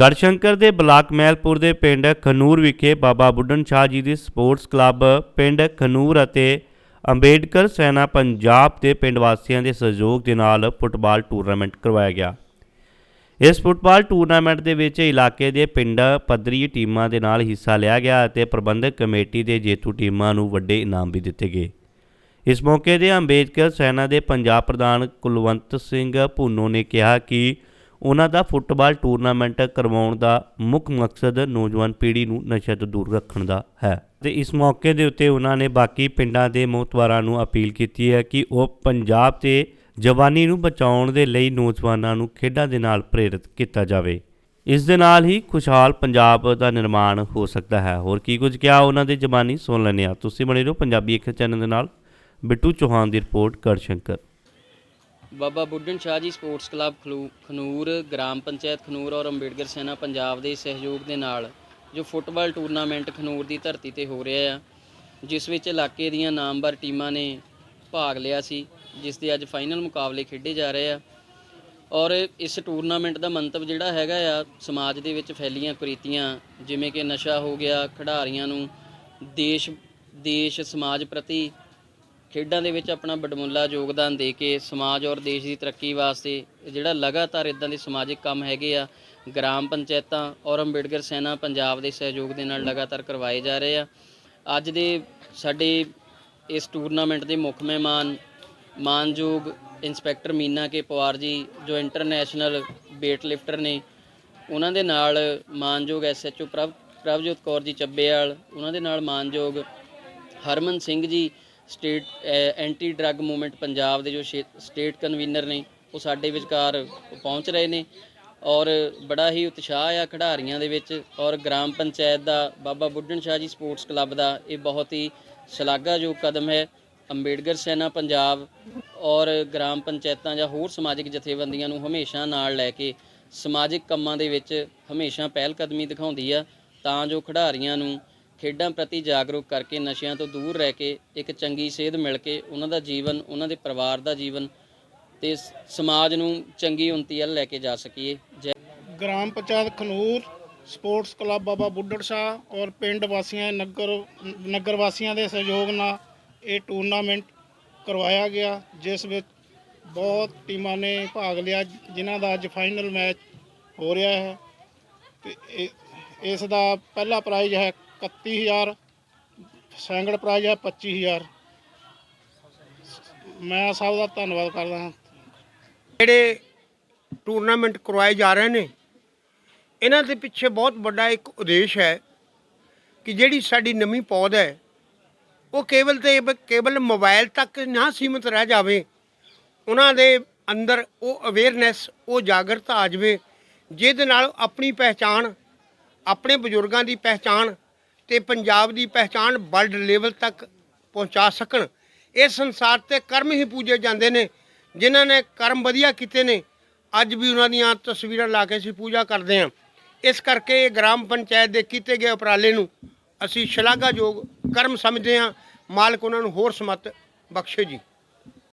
ਗੜਸ਼ੰਕਰ ਦੇ ਬਲਾਕ ਮਹਿਲਪੁਰ ਦੇ ਪਿੰਡ ਖਨੂਰ ਵਿਖੇ ਬਾਬਾ ਬੁੱਢਨ ਸ਼ਾਹ ਜੀ ਦੀ ਸਪੋਰਟਸ ਕਲੱਬ ਪਿੰਡ ਖਨੂਰ ਅਤੇ ਅੰਬੇਡਕਰ ਸੈਨਾ ਪੰਜਾਬ ਦੇ ਪਿੰਡ ਵਾਸੀਆਂ ਦੇ ਸਹਿਯੋਗ ਦੇ ਨਾਲ ਫੁੱਟਬਾਲ ਟੂਰਨਾਮੈਂਟ ਕਰਵਾਇਆ ਗਿਆ। ਇਸ ਫੁੱਟਬਾਲ ਟੂਰਨਾਮੈਂਟ ਦੇ ਵਿੱਚ ਇਲਾਕੇ ਦੇ ਪਿੰਡ ਪੱਧਰੀ ਟੀਮਾਂ ਦੇ ਨਾਲ ਹਿੱਸਾ ਲਿਆ ਗਿਆ ਅਤੇ ਪ੍ਰਬੰਧਕ ਕਮੇਟੀ ਦੇ ਜੇਤੂ ਟੀਮਾਂ ਨੂੰ ਵੱਡੇ ਇਨਾਮ ਵੀ ਦਿੱਤੇ ਗਏ। ਇਸ ਮੌਕੇ ਤੇ ਅੰਬੇਡਕਰ ਸੈਨਾ ਦੇ ਪੰਜਾਬ ਪ੍ਰਧਾਨ ਕੁਲਵੰਤ ਸਿੰਘ ਭੁੰਨੋ ਨੇ ਕਿਹਾ ਕਿ ਉਹਨਾਂ ਦਾ ਫੁੱਟਬਾਲ ਟੂਰਨਾਮੈਂਟ ਕਰਵਾਉਣ ਦਾ ਮੁੱਖ ਮਕਸਦ ਨੌਜਵਾਨ ਪੀੜ੍ਹੀ ਨੂੰ ਨਸ਼ੇ ਤੋਂ ਦੂਰ ਰੱਖਣ ਦਾ ਹੈ। ਤੇ ਇਸ ਮੌਕੇ ਦੇ ਉੱਤੇ ਉਹਨਾਂ ਨੇ ਬਾਕੀ ਪਿੰਡਾਂ ਦੇ ਮੋਹਤਵਾਰਾਂ ਨੂੰ ਅਪੀਲ ਕੀਤੀ ਹੈ ਕਿ ਉਹ ਪੰਜਾਬ ਤੇ ਜਵਾਨੀ ਨੂੰ ਬਚਾਉਣ ਦੇ ਲਈ ਨੌਜਵਾਨਾਂ ਨੂੰ ਖੇਡਾਂ ਦੇ ਨਾਲ ਪ੍ਰੇਰਿਤ ਕੀਤਾ ਜਾਵੇ। ਇਸ ਦੇ ਨਾਲ ਹੀ ਖੁਸ਼ਹਾਲ ਪੰਜਾਬ ਦਾ ਨਿਰਮਾਣ ਹੋ ਸਕਦਾ ਹੈ। ਹੋਰ ਕੀ ਕੁਝ ਕਿਹਾ ਉਹਨਾਂ ਦੇ ਜ਼ਬਾਨੀ ਸੁਣ ਲੈਂਦੇ ਆ ਤੁਸੀਂ ਬਣੇ ਰਹੋ ਪੰਜਾਬੀ ਇੱਕ ਚੈਨਲ ਦੇ ਨਾਲ। ਬਿੱਟੂ ਚੌਹਾਨ ਦੀ report, Garhshankar. Baba Buddhan Shah ji sports club ਖਲੂ- Khanoor, gram panchayat ਖਨੂਰ ਔਰ ਅੰਬੇਡਕਰ ਸੈਨਾ ਪੰਜਾਬ ਦੇ ਸਹਿਯੋਗ ਦੇ ਨਾਲ ਜੋ ਫੁੱਟਬਾਲ ਟੂਰਨਾਮੈਂਟ ਖਨੂਰ ਦੀ ਧਰਤੀ ਤੇ ਹੋ ਰਿਹਾ ਆ, ਜਿਸ ਵਿੱਚ ਇਲਾਕੇ ਦੀਆਂ ਨਾਮਵਰ ਟੀਮਾਂ ਨੇ ਭਾਗ ਲਿਆ ਸੀ, ਜਿਸ ਦੇ ਅੱਜ ਫਾਈਨਲ ਮੁਕਾਬਲੇ ਖੇਡੇ ਜਾ ਰਹੇ ਆ। ਔਰ ਇਸ ਟੂਰਨਾਮੈਂਟ ਦਾ ਮੰਤਵ ਜਿਹੜਾ ਹੈਗਾ ਆ, ਸਮਾਜ ਦੇ ਵਿੱਚ ਫੈਲੀਆਂ ਕੁਰੀਤੀਆਂ, ਜਿਵੇਂ ਕਿ ਨਸ਼ਾ ਹੋ ਗਿਆ, ਖਿਡਾਰੀਆਂ ਨੂੰ ਦੇਸ਼ ਦੇਸ਼, ਸਮਾਜ ਪ੍ਰਤੀ ਖੇਡਾਂ ਦੇ ਵਿੱਚ ਆਪਣਾ ਬਡਮੁੱਲਾ ਯੋਗਦਾਨ ਦੇ ਕੇ ਸਮਾਜ ਔਰ ਦੇਸ਼ ਦੀ ਤਰੱਕੀ ਵਾਸਤੇ ਜਿਹੜਾ ਲਗਾਤਾਰ ਇਦਾਂ ਦੇ ਸਮਾਜਿਕ ਕੰਮ ਹੈਗੇ ਆ, ਗ੍ਰਾਮ ਪੰਚਾਇਤਾਂ ਔਰ ਅੰਬੇਡਕਰ ਸੈਨਾ ਪੰਜਾਬ ਦੇ ਸਹਿਯੋਗ ਦੇ ਨਾਲ ਲਗਾਤਾਰ ਕਰਵਾਏ ਜਾ ਰਹੇ ਆ। ਅੱਜ ਦੇ ਸਾਡੇ ਇਸ ਟੂਰਨਾਮੈਂਟ ਦੇ ਮੁੱਖ ਮਹਿਮਾਨ ਮਾਨਯੋਗ ਇੰਸਪੈਕਟਰ ਮੀਨਾ ਕੇ ਪਵਾਰ ਜੀ, ਜੋ ਇੰਟਰਨੈਸ਼ਨਲ weight ਲਿਫਟਰ ਨੇ, ਉਹਨਾਂ ਦੇ ਨਾਲ ਮਾਨਯੋਗ ਐਸਐਚਓ ਪ੍ਰਭ, ਪ੍ਰਭਜੋਤ ਕੌਰ ਜੀ ਚੱਬੇਵਾਲ, ਉਹਨਾਂ ਦੇ ਨਾਲ ਮਾਨਯੋਗ Harman Singh ji state anti drug movement Punjab ਦੇ ਜੋ ਸ਼ੇ- ਸਟੇਟ ਕਨਵੀਨਰ ਨੇ, ਉਹ ਸਾਡੇ ਵਿਚਕਾਰ ਪਹੁੰਚ ਰਹੇ ਨੇ ਔਰ ਬੜਾ ਹੀ ਉਤਸ਼ਾਹ ਆ ਖਿਡਾਰੀਆਂ ਦੇ ਵਿੱਚ ਔਰ ਗ੍ਰਾਮ ਪੰਚਾਇਤ ਦਾ, ਬਾਬਾ ਬੁੱਢਣ ਸ਼ਾਹ ਜੀ ਸਪੋਰਟਸ ਕਲੱਬ ਦਾ, ਇਹ ਬਹੁਤ ਹੀ ਸ਼ਲਾਘਾਯੋਗ ਕਦਮ ਹੈ। ਅੰਬੇਡਕਰ ਸੈਨਾ ਪੰਜਾਬ ਔਰ ਗ੍ਰਾਮ ਪੰਚਾਇਤਾਂ ਜਾਂ ਹੋਰ ਸਮਾਜਿਕ ਜਥੇਬੰਦੀਆਂ ਨੂੰ ਹਮੇਸ਼ਾ ਨਾਲ ਲੈ ਕੇ ਸਮਾਜਿਕ ਕੰਮਾਂ ਦੇ ਵਿੱਚ ਹਮੇਸ਼ਾ ਪਹਿਲ ਕਦਮੀ ਦਿਖਾਉਂਦੀ ਆ, ਤਾਂ ਜੋ ਖਿਡਾਰੀਆਂ ਨੂੰ ਖੇਡਾਂ ਪ੍ਰਤੀ ਜਾਗਰੂਕ ਕਰਕੇ ਨਸ਼ਿਆਂ ਤੋਂ ਦੂਰ ਰਹਿ ਕੇ ਇੱਕ ਚੰਗੀ ਸੇਧ ਮਿਲ ਕੇ ਉਹਨਾਂ ਦਾ ਜੀਵਨ, ਉਹਨਾਂ ਦੇ ਪਰਿਵਾਰ ਦਾ ਜੀਵਨ ਤੇ ਸ- ਸਮਾਜ ਨੂੰ ਚੰਗੀ ਉન્નਤੀ ਵੱਲ ਲੈ ਕੇ ਜਾ ਸਕੀਏ। ਜੈ ਗ੍ਰਾਮ ਪੰਚਾਇਤ ਖਨੂਰ, ਸਪੋਰਟਸ ਕਲੱਬ ਬਾਬਾ ਬੁੱਢੜ ਸ਼ਾਹ ਔਰ ਪਿੰਡ ਵਾਸੀਆਂ ਨਗਰ ਨਗਰ ਵਾਸੀਆਂ ਦੇ ਸਹਿਯੋਗ ਨਾਲ ਇਹ ਟੂਰਨਾਮੈਂਟ ਕਰਵਾਇਆ ਗਿਆ, ਜਿਸ ਵਿੱਚ ਬਹੁਤ ਟੀਮਾਂ ਨੇ ਭਾਗ ਲਿਆ, ਜਿਨ੍ਹਾਂ ਦਾ ਅੱਜ ਫਾਈਨਲ ਮੈਚ ਹੋ ਰਿਹਾ ਹੈ ਤੇ ਇਹ- ਇਸ ਦਾ ਪਹਿਲਾ ਪ੍ਰਾਈਜ਼ ਹੈ 31000 ਸੈਕੰਡ ਪ੍ਰਾਈਜ਼ ਹੈ 25000 ਮੈਂ ਸਭ ਦਾ ਧੰਨਵਾਦ ਕਰਦਾ ਹਾਂ। ਜਿਹੜੇ ਟੂਰਨਾਮੈਂਟ ਕਰਵਾਏ ਜਾ ਰਹੇ ਨੇ, ਇਹਨਾਂ ਦੇ ਪਿੱਛੇ ਬਹੁਤ ਵੱਡਾ ਇੱਕ ਉਦੇਸ਼ ਹੈ ਕਿ ਜਿਹੜੀ ਸਾਡੀ ਨਵੀਂ ਪੌਦ ਹੈ, ਉਹ ਕੇਵਲ ਤੇ ਕੇਵਲ ਮੋਬਾਈਲ ਤੱਕ ਨਾ ਸੀਮਿਤ ਰਹਿ ਜਾਵੇ, ਉਹਨਾਂ ਦੇ ਅੰਦਰ ਉਹ ਅਵੇਅਰਨੈਸ ਉਹ ਜਾਗਰਤਾ ਆ ਜਾਵੇ, ਜਿਹਦੇ ਨਾਲ ਆਪਣੀ ਪਹਿਚਾਣ, ਆਪਣੇ ਬਜ਼ੁਰਗਾਂ ਦੀ ਪਹਿਚਾਣ ਤੇ ਪੰਜਾਬ ਦੀ ਪਹਿਚਾਣ ਵਰਲਡ ਲੈਵਲ ਤੱਕ ਪਹੁੰਚਾ ਸਕਣ। ਇਹ ਸੰਸਾਰ ਤੇ ਕਰਮ ਹੀ ਪੂਜੇ ਜਾਂਦੇ ਨੇ, ਜਿਨ੍ਹਾਂ ਨੇ ਕਰਮ ਵਧੀਆ ਕੀਤੇ ਨੇ। ਅੱਜ ਵੀ ਉਹਨਾਂ ਦੀਆਂ ਤਸਵੀਰਾਂ ਲਾ ਕੇ ਅਸੀਂ ਪੂਜਾ ਕਰਦੇ ਹਾਂ। ਇਸ ਕਰਕੇ ਇਹ ਗ੍ਰਾਮ ਪੰਚਾਇਤ ਦੇ ਕੀਤੇ ਗਏ ਉਪਰਾਲੇ ਨੂੰ ਅਸੀਂ ਸ਼ਲਾਘਾਯੋਗ ਕਰਮ ਸਮਝਦੇ ਹਾਂ। ਮਾਲਕ ਉਹਨਾਂ ਨੂੰ ਹੋਰ ਸਮਤ ਬਖਸ਼ੇ ਜੀ।